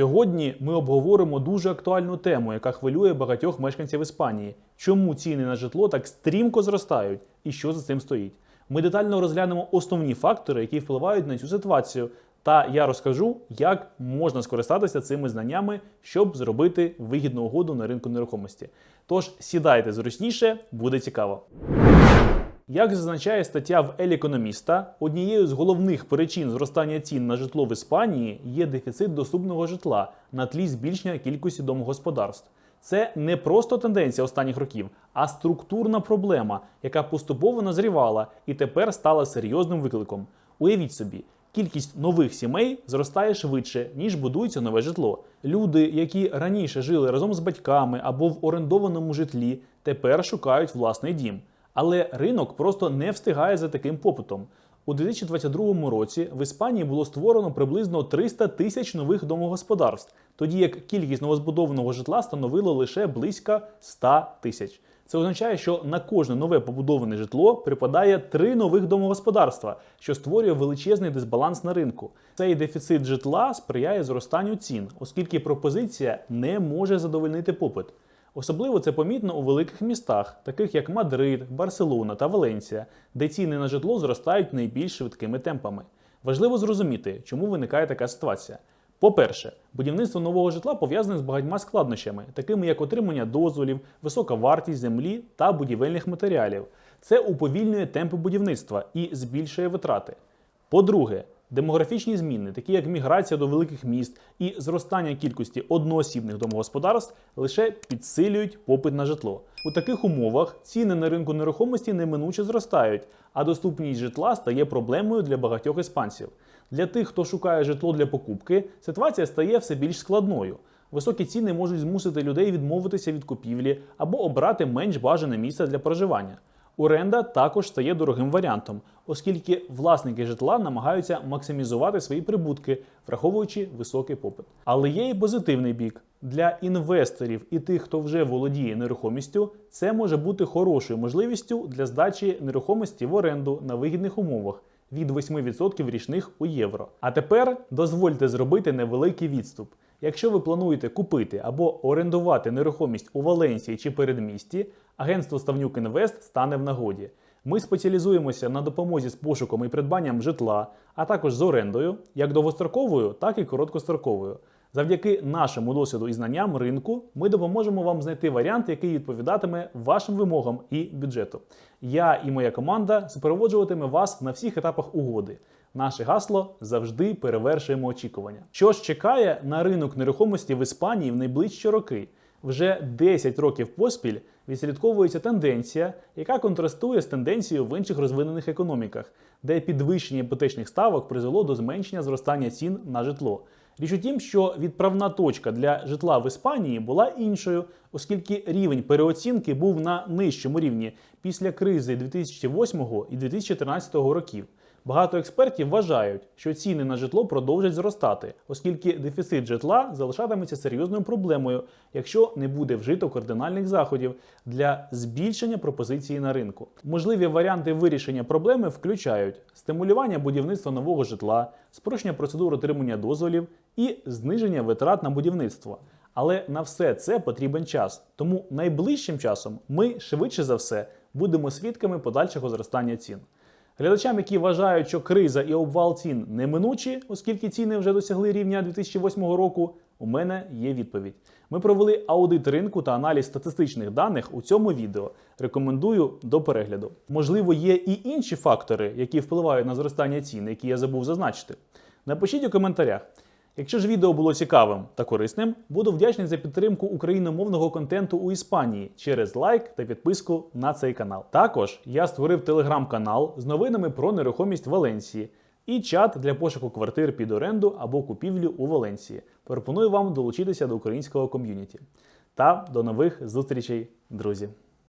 Сьогодні ми обговоримо дуже актуальну тему, яка хвилює багатьох мешканців Іспанії. Чому ціни на житло так стрімко зростають і що за цим стоїть? Ми детально розглянемо основні фактори, які впливають на цю ситуацію. Та я розкажу, як можна скористатися цими знаннями, щоб зробити вигідну угоду на ринку нерухомості. Тож сідайте зручніше, буде цікаво. Як зазначає стаття в Ель Економіста, однією з головних причин зростання цін на житло в Іспанії є дефіцит доступного житла на тлі збільшення кількості домогосподарств. Це не просто тенденція останніх років, а структурна проблема, яка поступово назрівала і тепер стала серйозним викликом. Уявіть собі, кількість нових сімей зростає швидше, ніж будується нове житло. Люди, які раніше жили разом з батьками або в орендованому житлі, тепер шукають власний дім. Але ринок просто не встигає за таким попитом. У 2022 році в Іспанії було створено приблизно 300 тисяч нових домогосподарств, тоді як кількість новозбудованого житла становила лише близько 100 тисяч. Це означає, що на кожне нове побудоване житло припадає три нових домогосподарства, що створює величезний дисбаланс на ринку. Цей дефіцит житла сприяє зростанню цін, оскільки пропозиція не може задовольнити попит. Особливо це помітно у великих містах, таких як Мадрид, Барселона та Валенсія, де ціни на житло зростають найбільш швидкими темпами. Важливо зрозуміти, чому виникає така ситуація. По-перше, будівництво нового житла пов'язане з багатьма складнощами, такими як отримання дозволів, висока вартість землі та будівельних матеріалів. Це уповільнює темпи будівництва і збільшує витрати. По-друге, демографічні зміни, такі як міграція до великих міст і зростання кількості одноосібних домогосподарств, лише підсилюють попит на житло. У таких умовах ціни на ринку нерухомості неминуче зростають, а доступність житла стає проблемою для багатьох іспанців. Для тих, хто шукає житло для покупки, ситуація стає все більш складною. Високі ціни можуть змусити людей відмовитися від купівлі або обрати менш бажане місце для проживання. Оренда також стає дорогим варіантом, оскільки власники житла намагаються максимізувати свої прибутки, враховуючи високий попит. Але є і позитивний бік. Для інвесторів і тих, хто вже володіє нерухомістю, це може бути хорошою можливістю для здачі нерухомості в оренду на вигідних умовах від 8% річних у євро. А тепер дозвольте зробити невеликий відступ. Якщо ви плануєте купити або орендувати нерухомість у Валенсії чи передмісті, агентство Ставнюк Інвест стане в нагоді. Ми спеціалізуємося на допомозі з пошуком і придбанням житла, а також з орендою, як довгостроковою, так і короткостроковою. Завдяки нашому досвіду і знанням ринку ми допоможемо вам знайти варіант, який відповідатиме вашим вимогам і бюджету. Я і моя команда супроводжуватиме вас на всіх етапах угоди. Наше гасло завжди перевершуємо очікування. Що ж чекає на ринок нерухомості в Іспанії в найближчі роки? Вже 10 років поспіль відслідковується тенденція, яка контрастує з тенденцією в інших розвинених економіках, де підвищення іпотечних ставок призвело до зменшення зростання цін на житло. Річ у тім, що відправна точка для житла в Іспанії була іншою, оскільки рівень переоцінки був на нижчому рівні після кризи 2008 і 2013 років. Багато експертів вважають, що ціни на житло продовжать зростати, оскільки дефіцит житла залишатиметься серйозною проблемою, якщо не буде вжито кардинальних заходів для збільшення пропозиції на ринку. Можливі варіанти вирішення проблеми включають стимулювання будівництва нового житла, спрощення процедур отримання дозволів і зниження витрат на будівництво. Але на все це потрібен час. Тому найближчим часом ми швидше за все будемо свідками подальшого зростання цін. Глядачам, які вважають, що криза і обвал цін неминучі, оскільки ціни вже досягли рівня 2008 року, у мене є відповідь. Ми провели аудит ринку та аналіз статистичних даних у цьому відео. Рекомендую до перегляду. Можливо, є і інші фактори, які впливають на зростання цін, які я забув зазначити. Напишіть у коментарях. Якщо ж відео було цікавим та корисним, буду вдячний за підтримку україномовного контенту у Іспанії через лайк та підписку на цей канал. Також я створив телеграм-канал з новинами про нерухомість Валенсії і чат для пошуку квартир під оренду або купівлю у Валенсії. Пропоную вам долучитися до українського ком'юніті. Та до нових зустрічей, друзі!